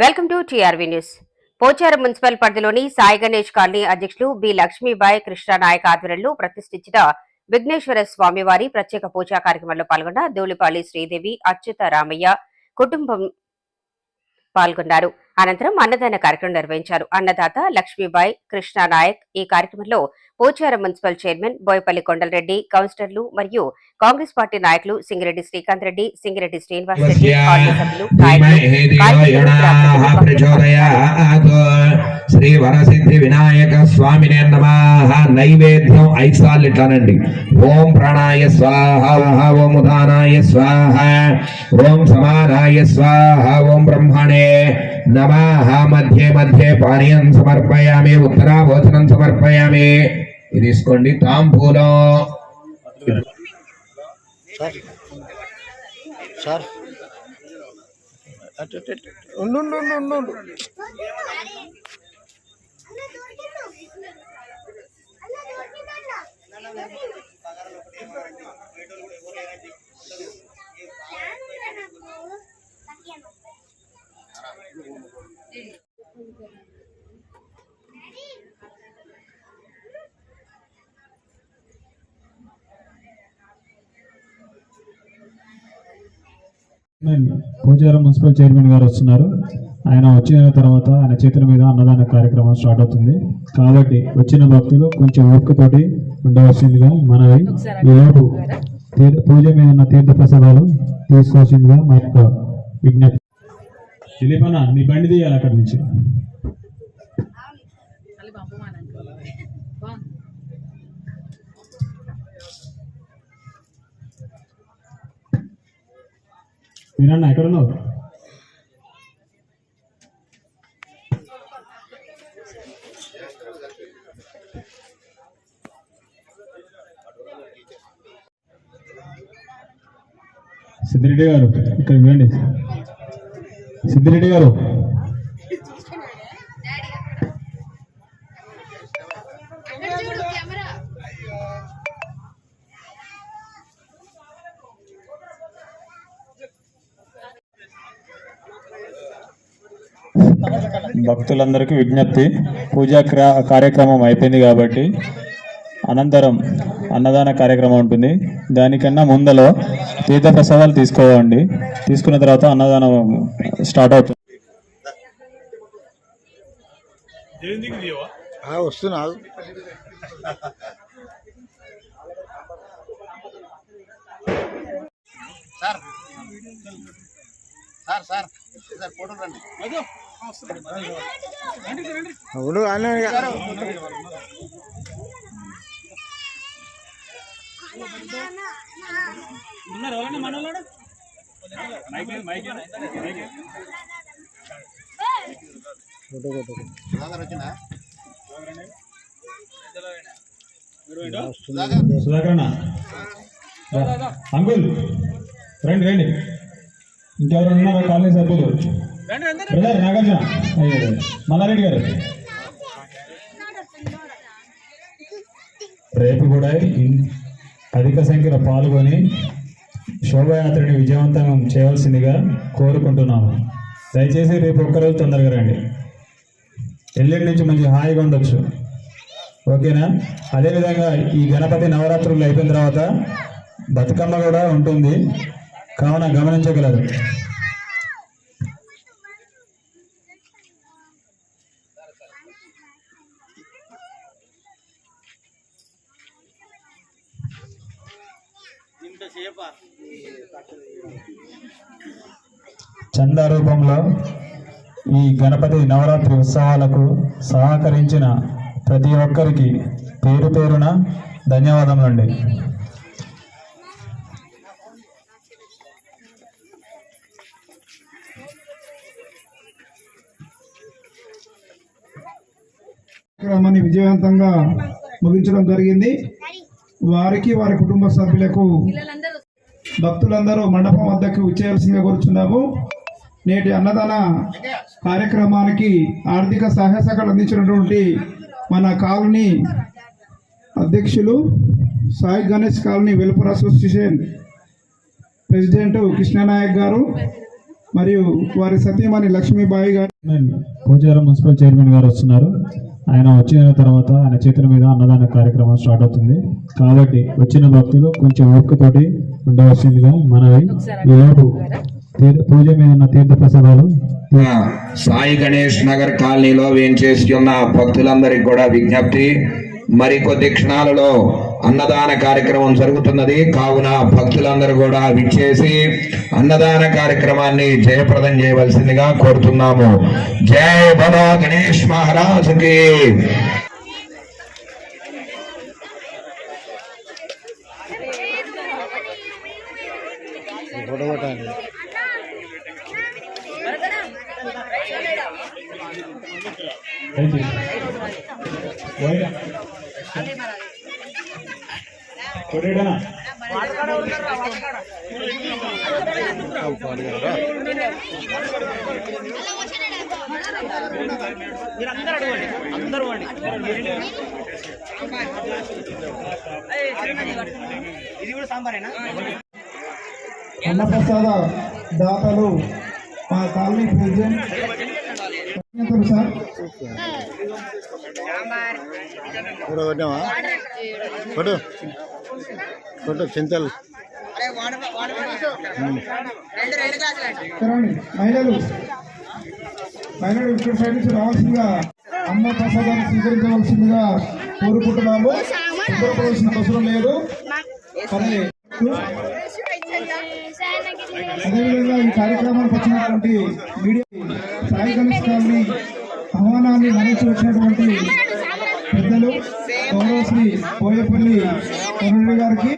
Welcome to TRV news. Pocharam municipal పరిధిలోని Sai Ganesh colony అధ్యక్షులు B Lakshmibai Krishnanayak ఆధ్వర్యంలో ప్రతిష్ఠించిన విఘ్నేశ్వర స్వామివారి ప్రత్యేక పూజా కార్యక్రమంలో పాల్గొన్న దూలిపాలి శ్రీదేవి అచ్యుత రామయ్య కుటుంబం పాల్గొన్నారు. అనంతరం అన్నదాన కార్యక్రమం నిర్వహించారు. అన్నదాత లక్ష్మీబాయి కృష్ణానాయక్ ఈ కార్యక్రమంలో పోచారం మున్సిపల్ చైర్మన్ బోయపల్లి కొండలరెడ్డి కౌన్సిలర్లు మరియు కాంగ్రెస్ పార్టీ నాయకులు సింగిరెడ్డి శ్రీకాంత్ రెడ్డి సింగిరెడ్డి శ్రీనివాస్ రెడ్డి సభ్యులు శ్రీ వరసిద్ధి వినాయక స్వామినే నమః నైవేద్యం ఐదు సార్లు ఇట్లానండి ఓం ప్రాణాయ స్వాహ ఓం ఉదానాయ స్వాహ ఓం సమానాయ స్వాహ ఓం బ్రహ్మణే నమః మధ్యే మధ్యే పానీయం సమర్పయామి ఉత్తరాభోచనం సమర్పయామి. ఇది తీసుకోండి తాంబూలం. Sir sir. ఉండు ఉండు ఉండు చైర్మన్ పూజారం మున్సిపల్ చైర్మన్ గారు వస్తున్నారు. ఆయన వచ్చిన తర్వాత ఆయన చేతుల మీద అన్నదాన కార్యక్రమం స్టార్ట్ అవుతుంది. కాబట్టి వచ్చిన భక్తులు కొంచెం ఓపికతోటి ఉండవలసిందిగా మనవి. ఈలోపు పూజ మీద ఉన్న తీర్థ ప్రసాదాలు తీసుకోవాల్సిందిగా మా యొక్క విజ్ఞప్తి దిలీపన్న నీ బండి తీయాలి అక్కడి నుంచి. మీరన్న ఎక్కడ ఉన్నావు సిద్ధిరెడ్డి గారు ఇక్కడ ఇవ్వండి. సిద్ధిరెడ్డి గారు. భక్తులందరికీ విజ్ఞప్తి పూజా క్రా- కార్యక్రమం అయిపోయింది కాబట్టి అనంతరం అన్నదాన కార్యక్రమం ఉంటుంది. దానికన్నా ముందలో తీర్థ ప్రసాదాలు తీసుకోవండి. తీసుకున్న తర్వాత అన్నదానం స్టార్ట్ అవుతుంది. ఆ, వస్తున్నా. అవును ఫోటో కొట్టు సుధాకర్ అన్న అంకుల్ రండి రండి. ఇంకెవరు ఉన్నారా? కాలేజ్ సభ్యులు. బ్రదర్ నాగార్జున. మల్లారెడ్డి గారు. రేపు కూడా అధిక సంఖ్యలో పాల్గొని శోభయాత్రని విజయవంతం చేయవలసిందిగా కోరుకుంటున్నాము. దయచేసి రేపు ఒక్కరోజు తొందరగా రండి. ఎల్లుండి నుంచి మంచి హాయిగా ఉండొచ్చు. ఓకేనా? అదేవిధంగా ఈ గణపతి నవరాత్రులు అయిపోయిన తర్వాత బతుకమ్మ కూడా ఉంటుంది. కావున గమనించగలరు. చందా రూపంలో ఈ గణపతి నవరాత్రి ఉత్సవాలకు సహకరించిన ప్రతి ఒక్కరికి పేరు పేరున ధన్యవాదములండి. కార్యక్రమాన్ని విజయవంతంగా ముగించడం జరిగింది. వారికి వారి కుటుంబ సభ్యులకు భక్తులందరూ మండపం వద్దకు ఇచ్చేయాల్సిందిగా కోరుచున్నాము. నేటి అన్నదాన కార్యక్రమానికి ఆర్థిక సహాయ శాఖలు అందించినటువంటి మన కాలనీ అధ్యక్షులు సాయి గణేష్ కాలనీ వెలుపర అసోసియేషన్ ప్రెసిడెంట్ కృష్ణనాయక్ గారు మరియు వారి సతీమణి లక్ష్మీబాయి గారు. పోచారం మున్సిపల్ చైర్మన్ గారు వస్తున్నారు. ఆయన వచ్చిన తర్వాత ఆయన చేతుల మీద అన్నదాన కార్యక్రమం స్టార్ట్ అవుతుంది. కాబట్టి వచ్చిన భక్తులు కొంచెం ఓపికతోటి ఉండవలసిందిగా మనవి. ఈలోపు పూజ మీద ఉన్న తీర్థ ప్రసాదాలు సాయి గణేష్ నగర్ కాలనీలో వేంచేసి ఉన్న భక్తులందరికీ కూడా విజ్ఞప్తి. మరికొద్ది క్షణాలలో అన్నదాన కార్యక్రమం జరుగుతున్నది. కావున భక్తులందరూ కూడా విచ్చేసి అన్నదాన కార్యక్రమాన్ని జయప్రదం చేయవలసిందిగా కోరుతున్నాము. జై బలో గణేష్ మహారాజుకి. ఫోటో కొట్టాలి దయచేసి. పోయిరా. అన్నప్రసాద దాతలు మా colony president. Sir. Photo photo చింతలు. మహిళలు. మహిళలు సైడ్ నుంచి రావాల్సిందిగా అన్న ప్రసాదాన్ని స్వీకరించవలసిందిగా కోరుకుంటున్నాము. శుభ్రపడాల్సిన అవసరం లేదు. అదేవిధంగా ఈ కార్యక్రమానికి వచ్చినటువంటి మీడియా సాయి గణేష్ గారిని ఆహ్వానాన్ని మరణించి వచ్చినటువంటి పెద్దలు గౌరవశ్రీ పోయేపల్లి కరుణి గారికి.